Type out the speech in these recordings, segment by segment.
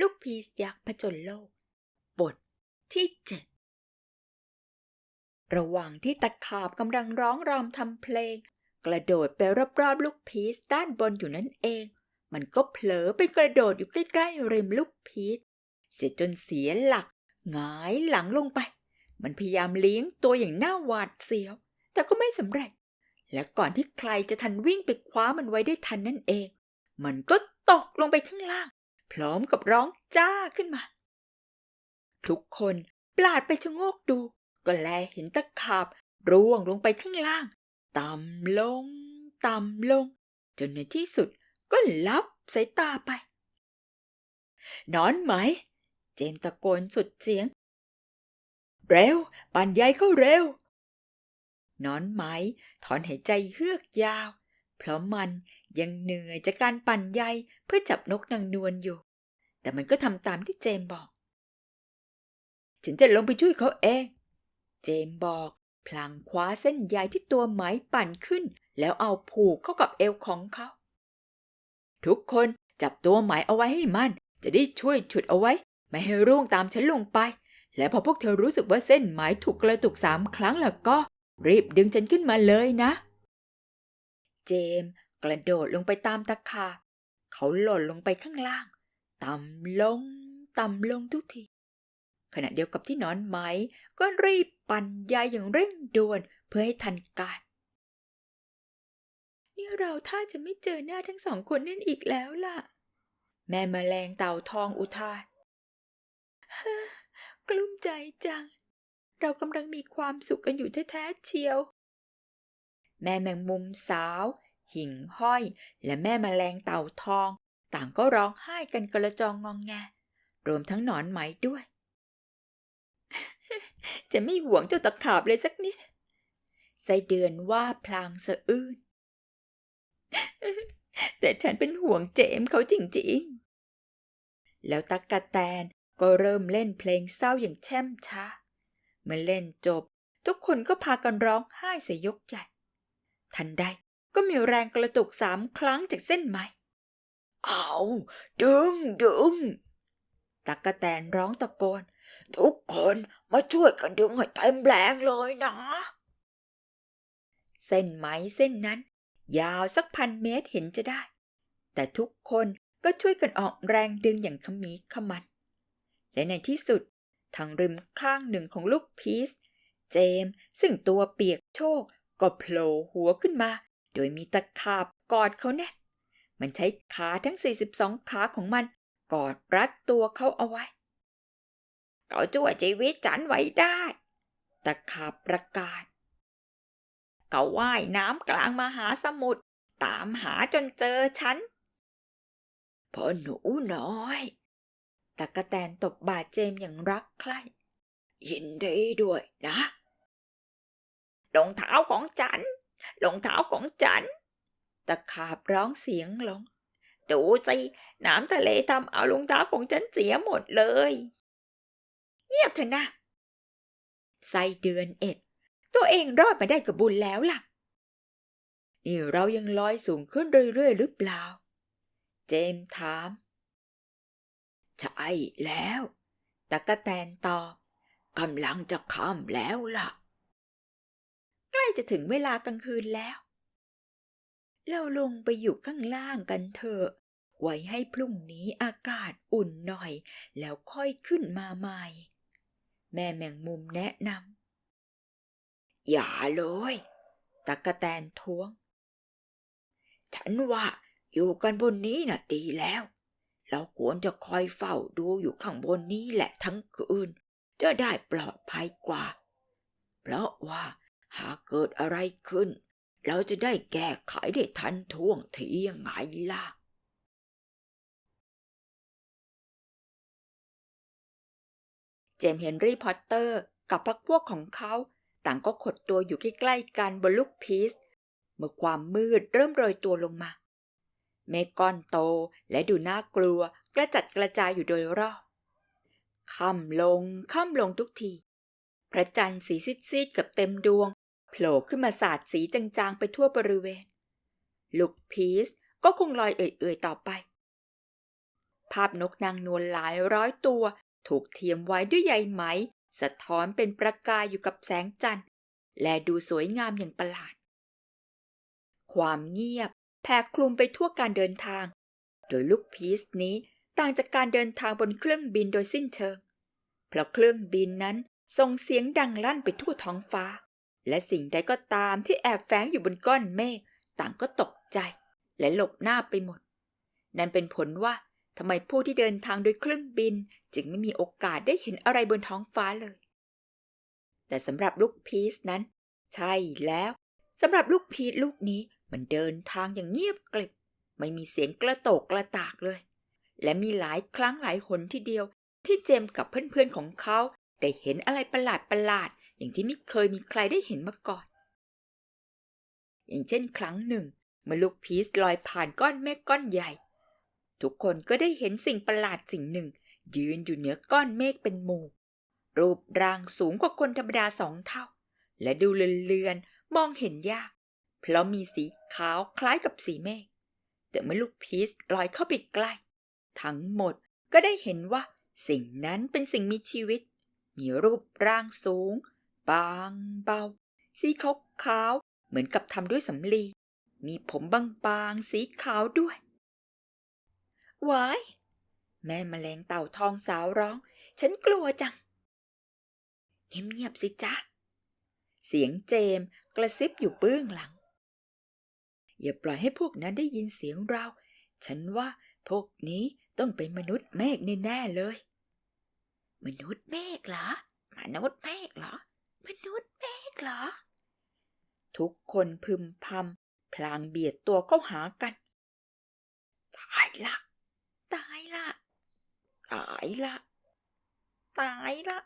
ลูกพีชยักษ์ผจญโลก บทที่เจ็ดระหว่างที่ตะขาบกำลังร้องรำทำเพลง กระโดดไปรอบๆลูกพีชด้านบนอยู่นั่นเอง มันก็เผลอไปกระโดดอยู่ใกล้ๆริมลูกพีชเสียจนเสียหลักหงายหลังลงไป มันพยายามเลี้ยงตัวอย่างน่าหวาดเสียว แต่ก็ไม่สำเร็จ และก่อนที่ใครจะทันวิ่งไปคว้ามันไว้ได้ทันนั่นเอง มันก็ตกลงไปข้างล่าง พร้อมกับร้องจ้าขึ้นมา ทุกคนปลาดไปชะโงกดู ก็แลเห็นตะขาบร่วงลงไปข้างล่าง ต่ำลง ต่ำลง จนในที่สุดก็ลับสายตาไป นอนไหม เจมส์ตะโกนสุดเสียง เร็ว ปั่นใยเข้าเร็ว นอนไหม ถอนหายใจเฮือกยาว เพราะมันยังเหนื่อยจากการปั่นใยเพื่อจับนกนางนวลอยู่ แต่มันก็ทำตามที่เจมบอก ฉันจะลงไปช่วยเขาเอง เจมบอก พลางคว้าเส้นใยที่ตัวไหมปั่นขึ้น แล้วเอาผูกเข้ากับเอวของเขา ทุกคนจับตัวไหมเอาไว้ให้มั่น จะได้ช่วยฉุดเอาไว้ ไม่ให้ร่วงตามฉันลงไป และพอพวกเธอรู้สึกว่าเส้นไหมถูกกระตุกสามครั้งแล้วก็ รีบดึงฉันขึ้นมาเลยนะ เจมกระโดดลงไปตามตะขาบเขาหล่นลงไปข้างล่าง ต่ำลง ต่ำลงทุกที ขณะเดียวกับที่นอนไหม ก็รีบปั่นใยอย่างเร่งด่วนเพื่อให้ทันการนี่เราถ้าจะไม่เจอหน้าทั้งสองคนนั่นอีกแล้วล่ะ แม่แมลงเต่าทองอุทานกลุ้มใจจัง เรากำลังมีความสุขกันอยู่แท้ๆเชียว แม่แมงมุมสาว หิ่งห้อย และแม่แมลงเต่าทอง ต่างก็ร้องไห้กันกระจองงองแง รวมทั้งหนอนไหมด้วย จะไม่หวงเจ้าตะขาบเลยสักนิดไสเดือนว่าพลางสะอื้น แต่ฉันเป็นห่วงเจมส์เขาจริงๆ แล้วตักกะแตนก็เริ่มเล่นเพลงเศร้าอย่างแช่มช้า เมื่อเล่นจบ ทุกคนก็พากันร้องไห้เสียยกใหญ่ ทันใดก็มีแรงกระตุกสามครั้งจากเส้นไหม เอาดึงดึงตักกะแตนร้องตะโกน ทุกคนมาช่วยกันดึงให้เต็มแรงเลยนะ เส้นไหมเส้นนั้น ยาวสักพันเมตรเห็นจะได้ แต่ทุกคนก็ช่วยกันออกแรงดึงอย่างขมีขมัน และในที่สุดทางริมข้างหนึ่งของลูกพีชเจมซึ่งตัวเปียกโชกก็โผล่หัวขึ้นมา โดยมีตะขาบกอดเขาแน่น มันใช้ขาทั้ง 42 ขาของมัน กอดรัดตัวเขาเอาไว้ เขาช่วยชีวิตฉันไว้ได้ตะขาบประกาศ เขาว่ายน้ำกลางมหาสมุทรตามหาจนเจอฉันพ่อหนูน้อยตะกะแตนตบบาดเจมอย่างรักใคร่ยินดีด้วยนะรองเท้าของฉันรองเท้าของฉัน ตะขาบร้องเสียงลง ดูสิ น้ำทะเลทำเอารองเท้าของฉันเสียหมดเลย เงียบเถอะนะไส้เดือนเอ็ด ตัวเองรอดมาได้กับบุญแล้วล่ะ นี่เรายังลอยสูงขึ้นเรื่อยๆหรือเปล่า เจมส์ถาม ใช่แล้วตะกะแตนตอบกำลังจะค่ำแล้วล่ะ ใกล้จะถึงเวลากลางคืนแล้ว เราลงไปอยู่ข้างล่างกันเถอะ ไว้ให้พรุ่งนี้อากาศอุ่นหน่อย แล้วค่อยขึ้นมาใหม่ แม่แมงมุมแนะนำ อย่าเลย ตะกะแตนท้วง ฉันว่าอยู่กันบนนี้น่ะดีแล้ว เราควรจะคอยเฝ้าดูอยู่ข้างบนนี้แหละทั้งคืน จะได้ปลอดภัยกว่า เพราะว่าหากเกิดอะไรขึ้น เราจะได้แก้ไขได้ทันท่วงทียังไงล่ะเจมส์เฮนรี่พอตเตอร์กับพรรคพวกของเขาต่างก็ขดตัวอยู่ใกล้ๆกันบนลูกพีชเมื่อความมืดเริ่มโรยตัวลงมา เมก้อนโตและดูน่ากลัวกระจัดกระจายอยู่โดยรอบค่ำลงค่ำลงทุกที พระจันทร์สีซีดๆกับเต็มดวง ผล่ขึ้นมาสาดสีจางๆไปทั่วบริเวณ ลูกพีชก็คงลอยเอื่อยๆต่อไป ภาพนกนางนวลหลายร้อยตัว ถูกเทียมไว้ด้วยใยไหม สะท้อนเป็นประกายอยู่กับแสงจันทร์ และดูสวยงามอย่างประหลาด ความเงียบแผ่คลุมไปทั่วการเดินทาง โดยลูกพีซนี้ต่างจากการเดินทางบนเครื่องบินโดยสิ้นเชิง เพราะเครื่องบินนั้นส่งเสียงดังลั่นไปทั่วท้องฟ้า และสิ่งใดก็ตามที่แอบแฝงอยู่บนก้อนเมฆต่างก็ตกใจ และหลบหน้าไปหมด นั่นเป็นผลว่าทำไมผู้ที่เดินทางโดยเครื่องบิน จึงไม่มีโอกาสได้เห็นอะไรบนท้องฟ้าเลย แต่สำหรับลูกพีชนั้น ใช่แล้วสำหรับลูกพีชลูกนี้มันเดินทางอย่างเงียบกริบ ไม่มีเสียงกระโตกกระตากเลย และมีหลายครั้งหลายหนทีเดียว ที่เจมกับเพื่อนๆของเขาได้เห็นอะไรประหลาดประหลาด อย่างที่ไม่เคยมีใครได้เห็นมาก่อน อย่างเช่นครั้งหนึ่ง เมื่อลูกพีชลอยผ่านก้อนเมฆก้อนใหญ่ ทุกคนก็ได้เห็นสิ่งประหลาดสิ่งหนึ่ง ยืนอยู่เหนือก้อนเมฆเป็นหมู่ รูปร่างสูงกว่าคนธรรมดาสองเท่า และดูเลือนๆมองเห็นยาก เพราะมีสีขาวคล้ายกับสีเมฆแต่เมื่อลูกพีชลอยเข้าไปใกล้ ทั้งหมดก็ได้เห็นว่าสิ่งนั้นเป็นสิ่งมีชีวิต มีรูปร่างสูง บางเบา สีขาวขาวเหมือนกับทำด้วยสำลี มีผมบางๆสีขาวด้วยวายแม่แมลงเต่าทองสาวร้อง ฉันกลัวจัง เงียบๆสิจ๊ะ เสียงเจมกระซิบอยู่เบื้องหลัง อย่าปล่อยให้พวกนั้นได้ยินเสียงเรา ฉันว่าพวกนี้ต้องเป็นมนุษย์เมฆแน่ๆเลย มนุษย์เมฆเหรอ มนุษย์เมฆเหรอ มนุษย์เมฆเหรอ ทุกคนพึมพำพลางเบียดตัวเข้าหากัน ตายละ ตายละ ตายละ ตายละ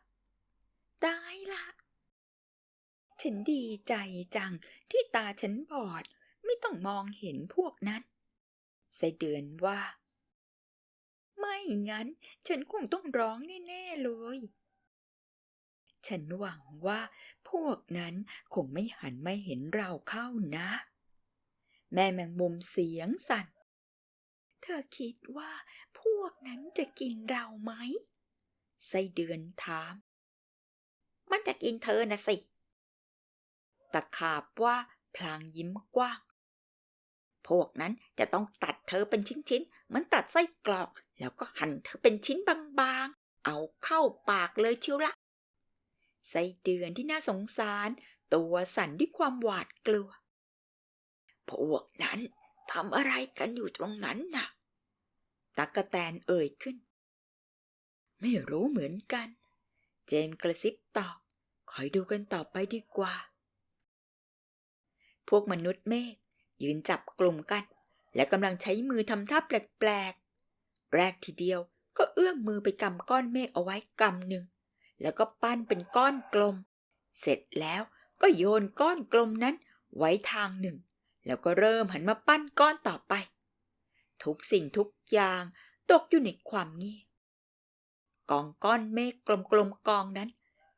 ตายละฉันดีใจจังที่ตาฉันบอดไม่ต้องมองเห็นพวกนั้นไส้เดือนว่า ไม่งั้น ฉันคงต้องร้องแน่ ๆ เลย ฉันหวังว่าพวกนั้นคงไม่หันไมาเห็นเราเข้านะ แม่แมงมุมเสียงสั่น เธอคิดว่าพวกนั้นจะกินเราไหม ไส้เดือนถาม มันจะกินเธอนะสิ ตะขาบว่าพลางยิ้มกว้าง พวกนั้นจะต้องตัดเธอเป็นชิ้นๆ เหมือนตัดไส้กรอก แล้วก็หั่นเธอเป็นชิ้นบางๆ เอาเข้าปากเลยเชียวละ ไส้เดือนที่น่าสงสาร ตัวสั่นด้วยความหวาดกลัว พวกนั้นทำอะไรกันอยู่ตรงนั้นน่ะตักกะแตนเอ่ยขึ้น ไม่รู้เหมือนกัน เจมส์กระซิบตอบ คอยดูกันต่อไปดีกว่า พวกมนุษย์เมฆยืนจับกลุ่มกัน และกำลังใช้มือทำท่าแปลกๆ แรกทีเดียวก็เอื้อมมือไปกำก้อนเมฆเอาไว้กำหนึ่ง แล้วก็ปั้นเป็นก้อนกลม เสร็จแล้วก็โยนก้อนกลมนั้นไว้ทางหนึ่ง แล้วก็เริ่มหันมาปั้นก้อนต่อไป ทุกสิ่งทุกอย่างตกอยู่ในความเงียบกองก้อนเมฆกลมๆกองนั้น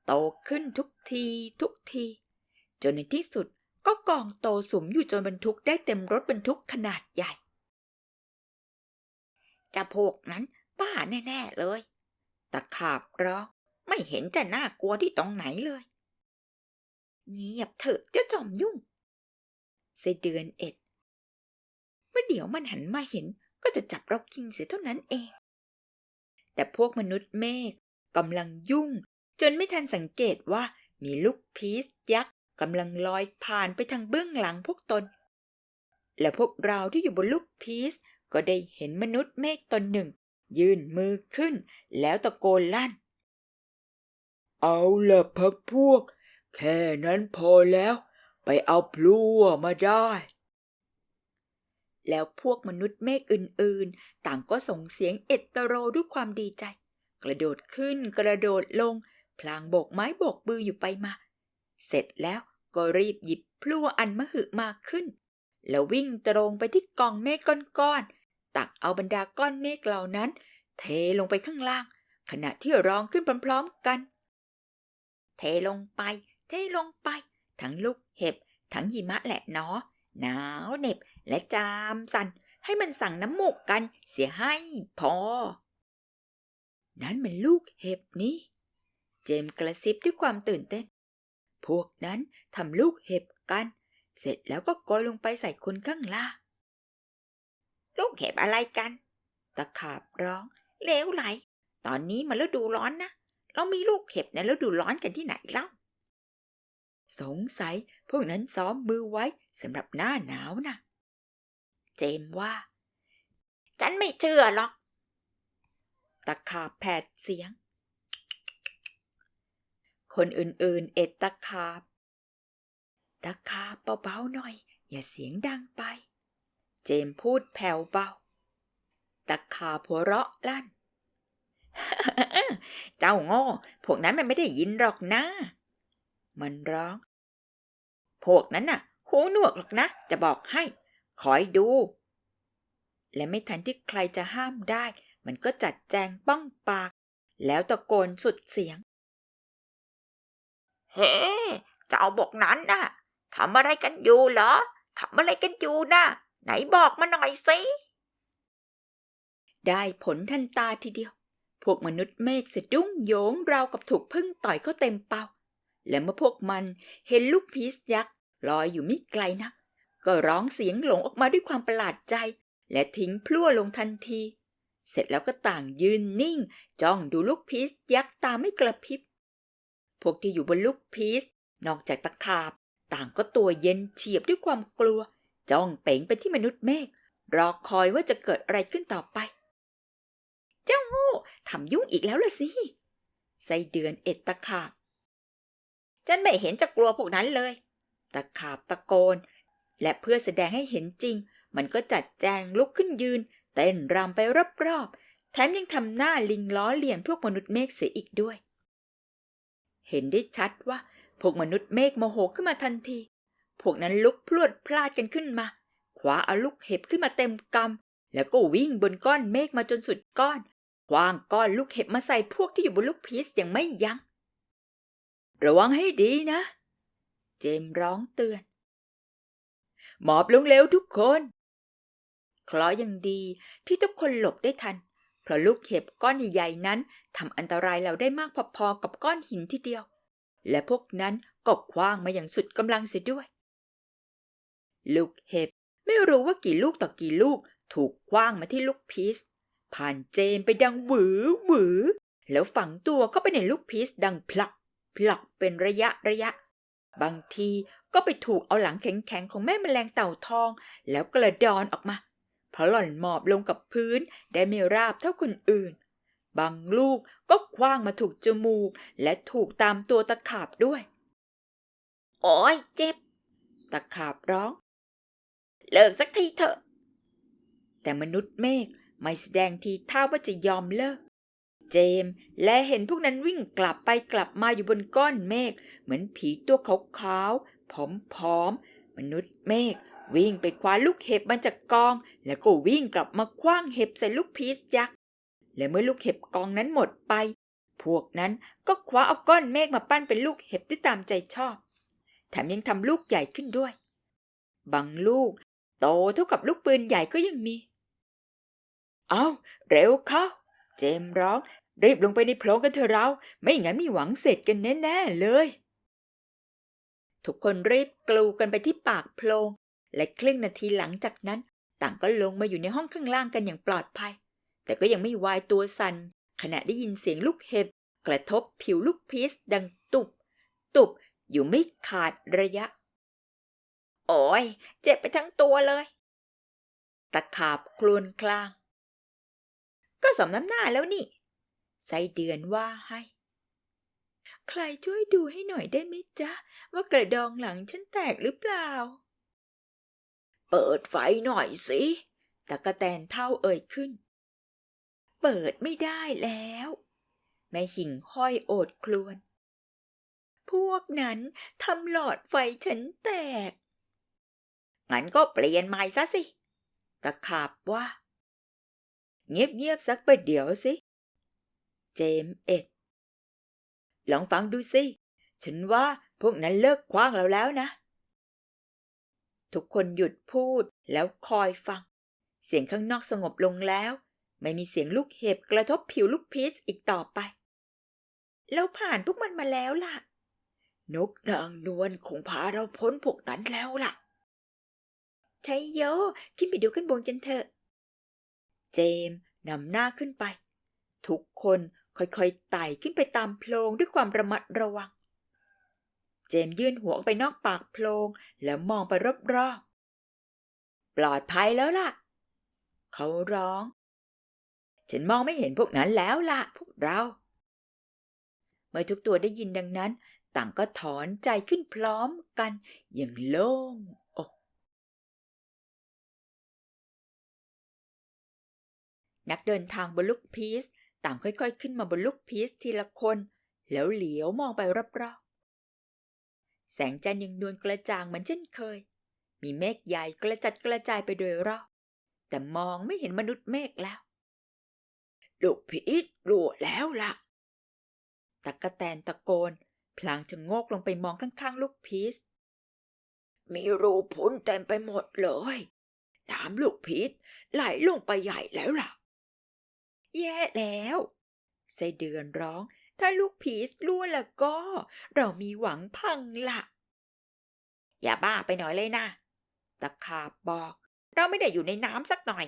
โตขึ้นทุกทีทุกที จนในที่สุดก็กองโตสุมอยู่จนบรรทุกได้เต็มรถบรรทุกขนาดใหญ่จะพวกนั้นป้าแน่ ๆ เลยตะขาบร้อง ไม่เห็นจะน่ากลัวที่ตรงไหนเลย เงียบเถอะเจ้าจอมยุ่งไส้เดือนเอ็ด เมื่อเดี๋ยวมันหันมาเห็นก็จะจับเรากินเสียเท่านั้นเอง แต่พวกมนุษย์เมฆกำลังยุ่ง จนไม่ทันสังเกตว่ามีลูกพีชยักษ์กำลังลอยผ่านไปทางเบื้องหลังพวกตน และพวกเราที่อยู่บนลูกพีชก็ได้เห็นมนุษย์เมฆตนหนึ่งยื่นมือขึ้นแล้วตะโกนลั่น เอาละพักพวก แค่นั้นพอแล้ว ไปเอาพลัวมาได้ แล้วพวกมนุษย์เมฆอื่นๆ ต่างก็ส่งเสียงเอตโตโรด้วยความดีใจ กระโดดขึ้นกระโดดลง พลางโบกไม้โบกบืออยู่ไปมา เสร็จแล้วก็รีบหยิบพลั่วอันมหึมาขึ้น แล้ววิ่งตรงไปที่กองเมฆก้อนๆตักเอาบรรดาก้อนเมฆเหล่านั้น เทลงไปข้างล่าง ขณะที่ร้องขึ้นพร้อมๆกัน เทลงไป เทลงไป ทั้งลูกเห็บ ทั้งหิมะแหละเนาะหนาวเหน็บและจามสัน ให้มันสั่งน้ำหมูกกันเสียให้พอ นั้นมันลูกเห็บนี่ เจมกระซิบด้วยความตื่นเต้น พวกนั้นทำลูกเห็บกัน เสร็จแล้วก็โกยลงไปใส่คนข้างล่าง ลูกเห็บอะไรกัน ตะขาบร้องเลวไหล ตอนนี้มันฤดูร้อนนะ เรามีลูกเห็บในฤดูร้อนกันที่ไหนเล่า สงสัยพวกนั้นซ้อมมือไว้สำหรับหน้าหนาวนะ เจมว่า ฉันไม่เชื่อหรอก ตะขาบแผดเสียง คนอื่นๆ เอ็ดตะขาบ ตะขาบเบาๆหน่อย อย่าเสียงดังไป เจมพูดแผ่วเบา ตะขาบหัวเราะลั่น เจ้าโง่ พวกนั้นมันไม่ได้ยินหรอกนะ มันร้อง พวกนั้นน่ะ หูหนวกหรอกนะ จะบอกให้ คอยดู และไม่ทันที่ใครจะห้ามได้ มันก็จัดแจงป้องปาก แล้วตะโกนสุดเสียง เฮ้เจ้าบอกนั้นน่ะทำอะไรกันอยู่เหรอทำอะไรกันอยู่น่ะ ไหนบอกมาหน่อยสิ ได้ผลทันตาทีเดียว พวกมนุษย์เมฆสะดุ้งโยงราวกับถูกพึ่งต่อยเข้าเต็มเป้า และเมื่อพวกมันเห็นลูกพีชยักษ์ลอยอยู่ไม่ไกลนักก็ร้องเสียงหลงออกมาด้วยความประหลาดใจ และทิ้งพลั่วลงทันที เสร็จแล้วก็ต่างยืนนิ่ง จ้องดูลูกพีชยักษ์ตาไม่กระพริบ พวกที่อยู่บนลูกพีชนอกจากตะขาบ ต่างก็ตัวเย็นเฉียบด้วยความกลัว จ้องเป่งไปที่มนุษย์เมฆรอคอยว่าจะเกิดอะไรขึ้นต่อไป โง่ทำยุ่งอีกแล้วล่ะสิไส้เดือนเอ็ดตะขาบ ฉันไม่เห็นจะกลัวพวกนั้นเลย ตะขาบตะโกน และเพื่อแสดงให้เห็นจริง มันก็จัดแจงลุกขึ้นยืน เต้นรำไปรอบๆ แถมยังทำหน้าลิงล้อเลียนพวกมนุษย์เมฆเสียอีกด้วย เห็นได้ชัดว่าพวกมนุษย์เมฆโมโหขึ้นมาทันที พวกนั้นลุกพลวดพลาดกันขึ้นมาคว้าเอาลูกเห็บขึ้นมาเต็มกำแล้วก็วิ่งบนก้อนเมฆมาจนสุดก้อน คว้างก้อนลูกเห็บมาใส่พวกที่อยู่บนลูกพีชอย่างไม่ยัง้ง ระวังให้ดีนะ เจมร้องเตือน หมอบลงเร็วทุกคน เคราะยังดีที่ทุกคนหลบได้ทัน เพราะลูกเห็บก้อนใหญ่ๆนั้นทำอันตรายเราได้มากพอๆกับก้อนหินทีเดียว และพวกนั้นก็คว้างมาอย่างสุดกำลังเสียด้วย ลูกเห็บไม่รู้ว่ากี่ลูกต่อกี่ลูกถูกคว้างมาที่ลูกพีช ผ่านเจมไปดังหวือหวือ แล้วฝังตัวเข้าไปในลูกพีชดังพลักพลักเป็นระยะระยะ บางทีก็ไปถูกเอาหลังแข็งๆ ของแม่แมลงเต่าทอง แล้วกระดอนออกมาเพราะหล่อนหมอบลงกับพื้นได้ไม่ราบเท่าคนอื่น บางลูกก็คว้างมาถูกจมูก และถูกตามตัวตะขาบด้วย โอ้ยเจ็บ ตะขาบร้อง เลิกสักทีเถอะ แต่มนุษย์เมฆ ไม่แสดงทีท่าว่าจะยอมเลิก เจมส์และเห็นพวกนั้นวิ่งกลับไปกลับมาอยู่บนก้อนเมฆเหมือนผีตัวขาวๆผอมๆมนุษย์เมฆวิ่งไปคว้าลูกเห็บมาจากกอง แล้วก็วิ่งกลับมาคว้างเห็บใส่ลูกพีชยักษ์และเมื่อลูกเห็บกองนั้นหมดไป พวกนั้นก็คว้าเอาก้อนเมฆมาปั้นเป็นลูกเห็บที่ตามใจชอบ แถมยังทำลูกใหญ่ขึ้นด้วย บางลูกโตเท่ากับลูกปืนใหญ่ก็ยังมี เอาเร็วเข้า เจมร้อง รีบลงไปในโพรงกันเถอะเรา ไม่งั้นมีหวังเสร็จกันแน่ๆเลย ทุกคนรีบกลูกันไปที่ปากโพรง และครึ่งนาทีหลังจากนั้น ต่างก็ลงมาอยู่ในห้องข้างล่างกันอย่างปลอดภัย แต่ก็ยังไม่วายตัวสัน่นขณะได้ยินเสียงลูกเห็บ กระทบผิวลูกพีชดังตุบ ตุบอยู่ไม่ขาดระยะ โอ้ยเจ็บไปทั้งตัวเลยตะขาบคลวนคลาง ก็สมน้ำหน้าแล้วนี่ ไส้เดือนว่าให้ ใครช่วยดูให้หน่อยได้ไหมจ๊ะ ว่ากระดองหลังฉันแตกหรือเปล่า เปิดไฟหน่อยสิตะกะแตนเท่าเอ่ยขึ้น เปิดไม่ได้แล้ว แม่หิ่งห้อยโอดครวน พวกนั้นทำหลอดไฟฉันแตก งั้นก็เปลี่ยนใหม่ซะสิ ตะขาบว่า เงียบๆสักประเดี๋ยวสิ เจมส์เอ็ด ลองฟังดูสิ ฉันว่าพวกนั้นเลิกคว้างเราแล้วนะ ทุกคนหยุดพูดแล้วคอยฟัง เสียงข้างนอกสงบลงแล้ว ไม่มีเสียงลูกเห็บกระทบผิวลูกพีชอีกต่อไป เราผ่านพวกมันมาแล้วล่ะ นกนางนวลคงพาเราพ้นพวกนั้นแล้วล่ะใช่โย ขึ้นไปดูขึ้นบนกันเถอะ เจมนำหน้าขึ้นไป ทุกคนค่อยๆไต่ขึ้นไปตามโพรงด้วยความระมัดระวัง เจมยื่นหัวไปนอกปากโพรงแล้วมองไปรอบๆ ปลอดภัยแล้วล่ะ เขาร้อง ฉันมองไม่เห็นพวกนั้นแล้วล่ะ พวกเรา เมื่อทุกตัวได้ยินดังนั้น ต่างก็ถอนใจขึ้นพร้อมกันอย่างโล่ง นักเดินทางบนลูกพีชต่างค่อยๆ ขึ้นมาบนลูกพีชทีละคน แล้วเหลียวมองไปรอบๆ แสงจันทร์ยังนวลกระจ่างเหมือนเช่นเคย มีเมฆใหญ่กระจัดกระจายไปโดยรอบ แต่มองไม่เห็นมนุษย์เมฆแล้ว ลูกพีชรู้แล้วล่ะตะกะแตนตะโกน พลางจะโงกลงไปมองข้างๆ ลูกพีชมีรูพุนเต็มไปหมดเลยน้ำลูกพีชไหลลงไปใหญ่แล้วล่ะ แย่แล้วไส้เดือนร้อง ถ้าลูกพีรั่วแล้วก็ เรามีหวังพังละอย่าบ้าไปหน่อยเลยนะตะขาบบอก เราไม่ได้อยู่ในน้ำสักหน่อย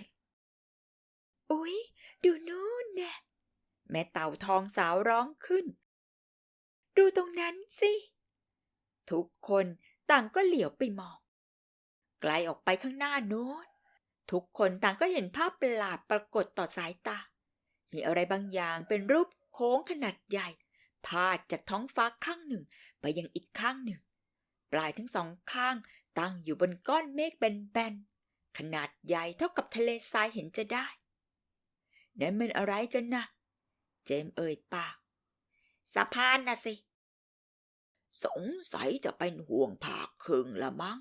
อุ๊ย ดูนู่นแน่แม่เต่าทองสาวร้องขึ้น ดูตรงนั้นสิ ทุกคนต่างก็เหลียวไปมอง ไกลออกไปข้างหน้าโน้นทุกคนต่างก็เห็นภาพประหลาดปรากฏต่อสายตา มีอะไรบางอย่างเป็นรูปโค้งขนาดใหญ่ พาดจากท้องฟ้าข้างหนึ่งไปยังอีกข้างหนึ่ง ปลายทั้งสองข้างตั้งอยู่บนก้อนเมฆแบนๆขนาดใหญ่เท่ากับทะเลทรายเห็นจะได้นั่นมันอะไรกันนะเจมส์เอ่ยปากสะพานนะสิ สงสัยจะเป็นห่วงผากคึงละมั้ง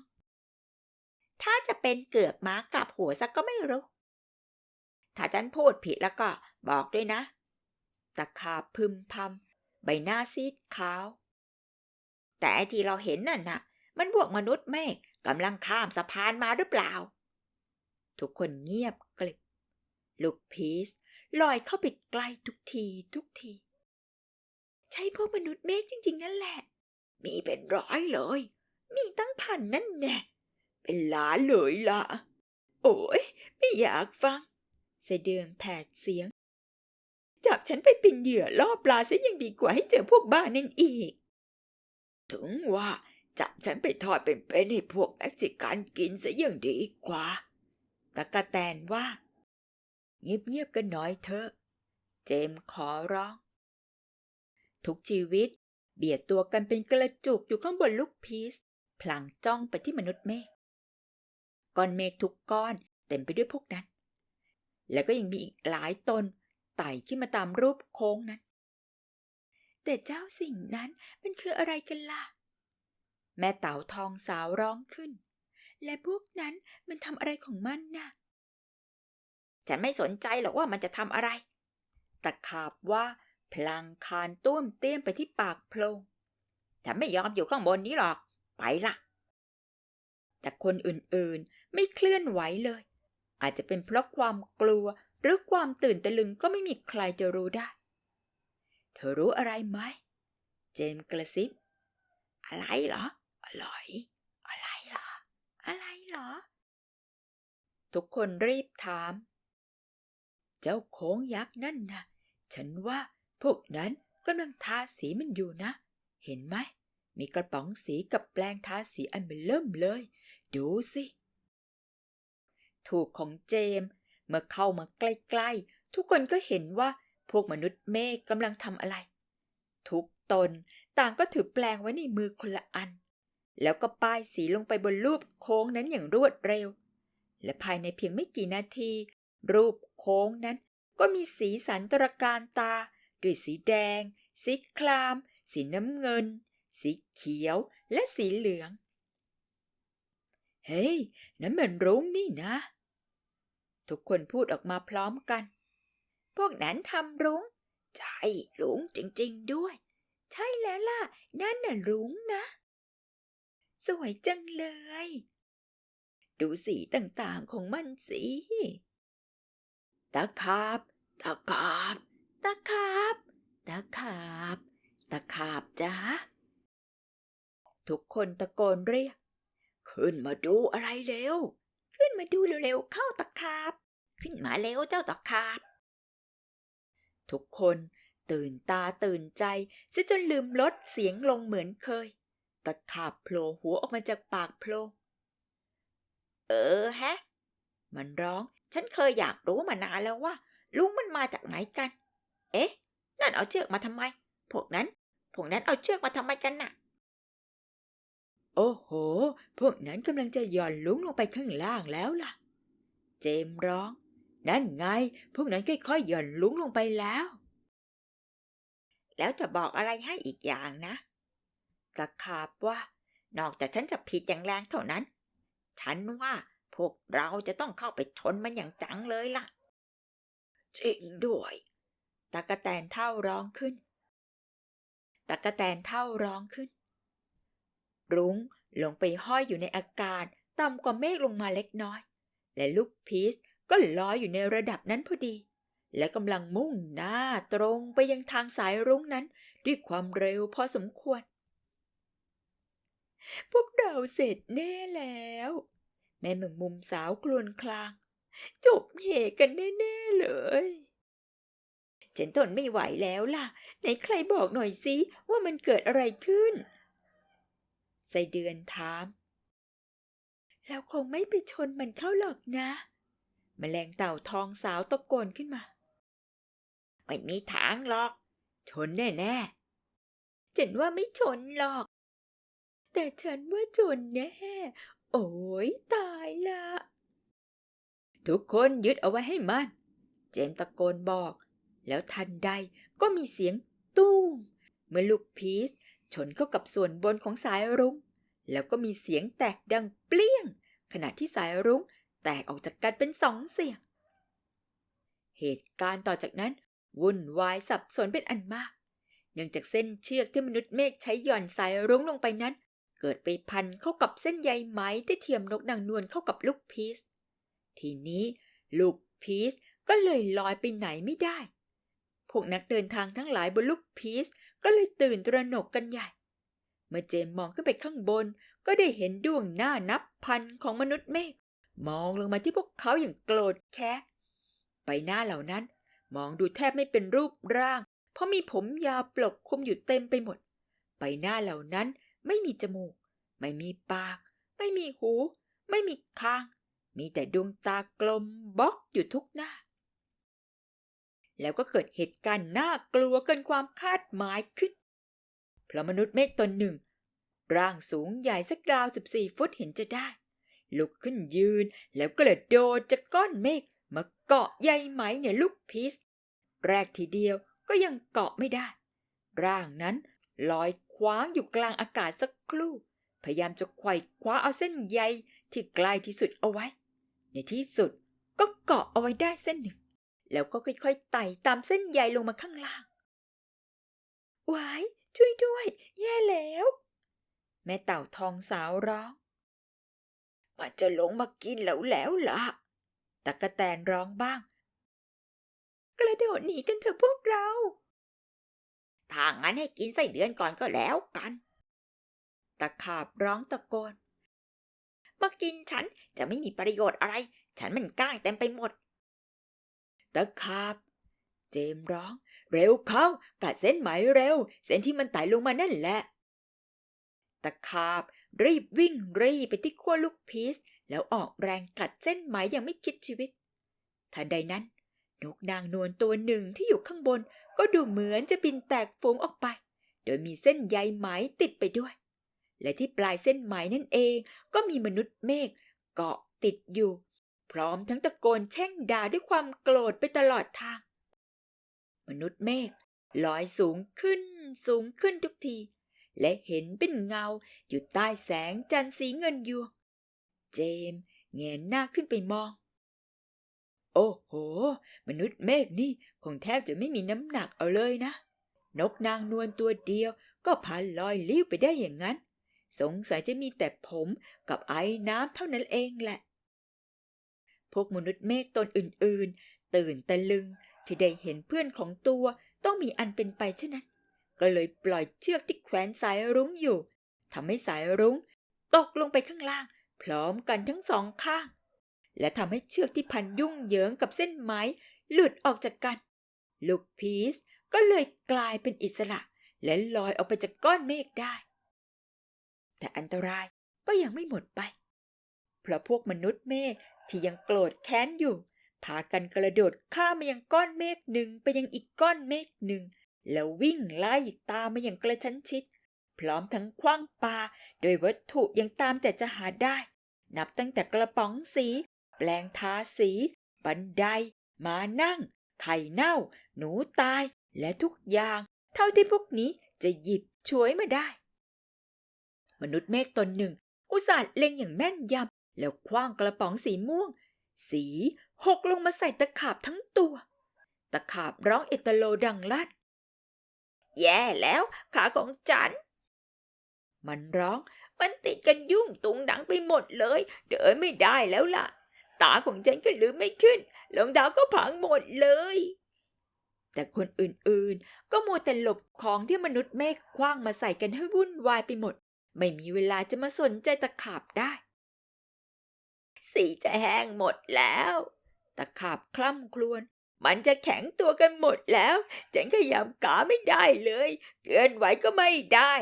ถ้าจะเป็นเกือกม้ากลับหัวสักก็ไม่รู้ ถ้าฉันพูดผิดแล้วก็ บอกด้วยนะ ตะขาบพึมพำใบหน้าซีดขาว แต่ไอที่เราเห็นนั่นน่ะ มันพวกมนุษย์เมฆกำลังข้ามสะพานมาหรือเปล่า ทุกคนเงียบกลิบ ลูกพีชลอยเข้าไปใกล้ทุกทีทุกที ใช่พวกมนุษย์เมฆจริง ๆ นั่นแหละ มีเป็นร้อยเลย มีตั้งพันนั่นแน่เป็นล้านเลยล่ะ โอ้ยไม่อยากฟังเสเดือนแผดเสียง จับฉันไปเป็นเหยื่อล่อปลาซะยังดีกว่าให้เจอพวกบ้านั่นอีก ถึงว่าจับฉันไปทอดเป็นเป็นให้พวกเม็กซิกันกินซะยังดีกว่าตะกะแตนว่า เงียบๆกันหน่อยเถอะ เจมขอร้อง ทุกชีวิต เบียดตัวกันเป็นกระจุกอยู่ข้างบนลูกพีชพลางจ้องไปที่มนุษย์เมฆก้อนเมฆทุกก้อนเต็มไปด้วยพวกนั้น แล้วก็ยังมีอีกหลายตน ไต่ขึ้นมาตามรูปโค้งนั้น แต่เจ้าสิ่งนั้นมันคืออะไรกันล่ะ แม่เต่าทองสาวร้องขึ้น และพวกนั้นมันทำอะไรของมันน่ะ ฉันไม่สนใจหรอกว่ามันจะทำอะไร ตะขาบว่าพลางคานต้วมเตี้ยมไปที่ปากโพรงฉันไม่ยอมอยู่ข้างบนนี้หรอก ไปละแต่คนอื่นๆไม่เคลื่อนไหวเลย อาจจะเป็นเพราะความกลัว หรือความตื่นตะลึงก็ไม่มีใครจะรู้ได้ เธอรู้อะไรไหม เจมส์กระซิบ อะไรเหรออร่อยอะไรเหรอ อะไรเหรอ ทุกคนรีบถาม เจ้าโค้งยักษ์นั่นนะฉันว่าพวกนั้นกำลังทาสีมันอยู่นะ เห็นไหม มีกระป๋องสีกับแปลงทาสีอันเบลเริ่มเลย ดูสิ ถูกของเจมส์ เมื่อเข้ามาใกล้ๆ ทุกคนก็เห็นว่าพวกมนุษย์เมฆกำลังทำอะไร ทุกตนต่างก็ถือแปลงไว้ในมือคนละอัน แล้วก็ป้ายสีลงไปบนรูปโค้งนั้นอย่างรวดเร็ว และภายในเพียงไม่กี่นาที รูปโค้งนั้นก็มีสีสันตระการตา ด้วยสีแดง สีคราม สีน้ำเงิน สีเขียว และสีเหลือง เฮ้ย นั่นมันรุ้งนี่นะ ทุกคนพูดออกมาพร้อมกัน พวกนั้นทำรุ้ง ใช่ลุงจริงๆด้วย ใช่แล้วล่ะ นั่นน่ะรุ้งนะ สวยจังเลย ดูสีต่างๆของมันสิตะขาบ ตะขาบ ตะขาบ ตะขาบ ตะขาบจ้าทุกคนตะโกนเรียก ขึ้นมาดูอะไรเร็ว ขึ้นมาดูเร็วๆเข้าตะขาบ ขึ้นมาเร็วเจ้าตะขาบ ทุกคนตื่นตาตื่นใจซะจนลืมลดเสียงลงเหมือนเคย ตะขาบโผล่หัวออกมาจากปากโพรงเออแฮะ มันร้อง ฉันเคยอยากรู้มานานแล้วว่า ลุงมันมาจากไหนกัน เอ๊ะ นั่นเอาเชือกมาทำไม พวกนั้น พวกนั้นเอาเชือกมาทำไมกันน่ะ โอ้โห พวกนั้นกำลังจะย่อนลุงลงไปข้างล่างแล้วล่ะ เจมร้อง นั่นไง พวกนั้นค่อยๆหย่อนลุงลงไปแล้ว แล้วจะบอกอะไรให้อีกอย่างนะตะขาบว่า นอกจากฉันจะผิดอย่างแรงเท่านั้น ฉันว่าพวกเราจะต้องเข้าไปชนมันอย่างจังเลยล่ะ จริงด้วยตะกะแตนเท่าร้องขึ้นตะกะแตนเท่าร้องขึ้น รุ้งลงไปห้อยอยู่ในอากาศต่ำกว่าเมฆลงมาเล็กน้อย และลูกพีชก็ลอยอยู่ในระดับนั้นพอดี และกำลังมุ่งหน้าตรงไปยังทางสายรุ้งนั้นด้วยความเร็วพอสมควร พวกเราเสร็จแน่แล้ว แม่แมงมุมสาวกลวนคลาง จบเหกันแน่ ๆ เลยฉันทนไม่ไหวแล้วล่ะ ไหนใครบอกหน่อยสิว่ามันเกิดอะไรขึ้น ไสเดือนถาม แล้วคงไม่ไปชนมันเข้าหรอกนะแมลงเต่าทองสาวตะโกนขึ้นมา ไม่มีทางหรอก ชนแน่ๆฉันว่าไม่ชนหรอก แต่ฉันว่าชนแน่ โอ้ยตายละ ทุกคนยึดเอาไว้ให้มัน เจมตะโกนบอก แล้วทันใดก็มีเสียงตู้มเมื่อลูกพีช ชนเข้ากับส่วนบนของสายรุง้ง แล้วก็มีเสียงแตกดังเปรี้ยง ขณะที่สายรุ้งแตกออกจากกันเป็นสองเสียง เหตุการณ์ต่อจากนั้น วุ่นวายสับสนเป็นอันมาก เนื่องจากเส้นเชือกที่มนุษย์เมฆใช้หย่อนสายรุ้งลงไปนั้น เกิดไปพันเข้ากับเส้นใยไหมที่เทียมนกนางนวลเข้ากับลูกพีชทีนี้ลูกพีชก็เลยลอยไปไหนไม่ได้ พวกนักเดินทางทั้งหลายบนลูกพีช ก็เลยตื่นตระหนกกันใหญ่ เมื่อเจมมองขึ้นไปข้างบน ก็ได้เห็นดวงหน้านับพันของมนุษย์เมฆมองลงมาที่พวกเขาอย่างโกรธแค้นใบหน้าเหล่านั้น มองดูแทบไม่เป็นรูปร่าง เพราะมีผมยาวปกคลุมอยู่เต็มไปหมด ใบหน้าเหล่านั้นไม่มีจมูก ไม่มีปาก ไม่มีหู ไม่มีคาง มีแต่ดวงตากลมบล็อกอยู่ทุกหน้า แล้วก็เกิดเหตุการณ์น่ากลัวเกินความคาดหมายขึ้น เพราะมนุษย์เมฆตนหนึ่ง ร่างสูงใหญ่สักราวสิบสี่ฟุตเห็นจะได้ ลุกขึ้นยืนแล้วก็เลยโดดจากก้อนเมฆมาเกาะใยไหมเหนือลูกพีชแรกทีเดียวก็ยังเกาะไม่ได้ ร่างนั้นลอยคว้างอยู่กลางอากาศสักครู่ พยายามจะไขว่คว้าเอาเส้นใยที่ใกล้ที่สุดเอาไว้ ในที่สุดก็เกาะเอาไว้ได้เส้นหนึ่ง แล้วก็ค่อยๆไต่ตามเส้นใยลงมาข้างล่างวายช่วยด้วย แย่แล้ว แม่เต่าทองสาวร้อง มันจะลงมากินแล้วแล้วล่ะตะกะแตนร้องบ้าง กระโดดหนีกันเถอะพวกเราถ้างั้นให้กินไส้เดือนก่อนก็แล้วกัน ตะขาบร้องตะโกน มากินฉันจะไม่มีประโยชน์อะไร ฉันมันก้างเต็มไปหมด ตะขาบ เจมร้อง เร็วเข้ากัดเส้นไหมเร็ว เส้นที่มันไต่ลงมานั่นแหละ ตะขาบรีบวิ่งรีบไปที่ขั้วลูกพีชแล้วออกแรงกัดเส้นไหมอย่างไม่คิดชีวิต ทันใดนั้น นกนางนวลตัวหนึ่งที่อยู่ข้างบน ก็ดูเหมือนจะบินแตกฝูงออกไป โดยมีเส้นใยไหมติดไปด้วย และที่ปลายเส้นไหมนั่นเองก็มีมนุษย์เมฆเกาะติดอยู่ พร้อมทั้งตะโกนแช่งด่าด้วยความโกรธไปตลอดทาง มนุษย์เมฆลอยสูงขึ้นสูงขึ้นทุกที และเห็นเป็นเงาอยู่ใต้แสงจันทร์สีเงินยวง เจมส์แงนหน้าขึ้นไปมอง โอ้โห มนุษย์เมฆนี่คงแทบจะไม่มีน้ำหนักเอาเลยนะ นกนางนวลตัวเดียวก็พันลอยลิ้วไปได้อย่างนั้น สงสัยจะมีแต่ผมกับไอ้น้ำเท่านั้นเองแหละ พวกมนุษย์เมฆตนอื่นๆ ตื่นตะลึงที่ได้เห็นเพื่อนของตัวต้องมีอันเป็นไปเช่นนั้น ก็เลยปล่อยเชือกที่แขวนสายรุ้งอยู่ทำให้สายรุ้ง ตกลงไปข้างล่าง พร้อมกันทั้งสองข้าง และทำให้เชือกที่พันยุ่งเหยิงกับเส้นไหมหลุดออกจากกัน ลูกพีชก็เลยกลายเป็นอิสระ และลอยออกไปจากก้อนเมฆได้ แต่อันตรายก็ยังไม่หมดไป เพราะพวกมนุษย์เมฆ ที่ยังโกรธแค้นอยู่ พากันกระโดดข้ามมายังก้อนเมฆหนึ่งไปยังอีกก้อนเมฆหนึ่ง แล้ววิ่งไล่ตามมาอย่างกระชั้นชิด พร้อมทั้งคว้างปาโดยวัตถุยังตามแต่จะหาได้ นับตั้งแต่กระป๋องสี แปลงทาสี บันไดมานั่ง ไข่เน่า หนูตาย และทุกอย่าง เท่าที่พวกนี้จะหยิบช่วยมาได้ มนุษย์เมฆตนหนึ่งอุตส่าห์เล็งอย่างแม่นยำ แล้วคว้างกระป๋องสีม่วง สีหกลงมาใส่ตะขาบทั้งตัว ตะขาบร้องเอตโลดังลั่น แย่แล้วขาของฉัน มันร้องมันติดกันยุ่งตุงหนังไปหมดเลย เดินไม่ได้แล้วล่ะ ตาของฉันก็ลืมไม่ขึ้นรองเท้าก็พังหมดเลย แต่คนอื่นๆ ก็มัวแต่หลบของที่มนุษย์เมฆคว้างมาใส่กันให้วุ่นวายไปหมด ไม่มีเวลาจะมาสนใจตะขาบได้ สีจะแห้งหมดแล้ว ตะขาบคล่ำครวญมันจะแข็งตัวกันหมดแล้วฉันขยับขาไม่ได้เลยเกินไหวก็ไม่ได้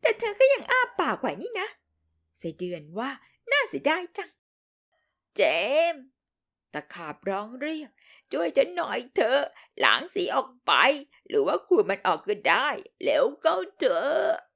แต่เธอก็ยังอ้าปากไหวนี่นะเสยเดือนว่าน่าเสียดายจัง เจม ตะขาบร้องเรียก ช่วยฉันหน่อยเถอะ หล้างสีออกไป หรือว่าขูดมันออกก็ได้ แล้วก็เถอะ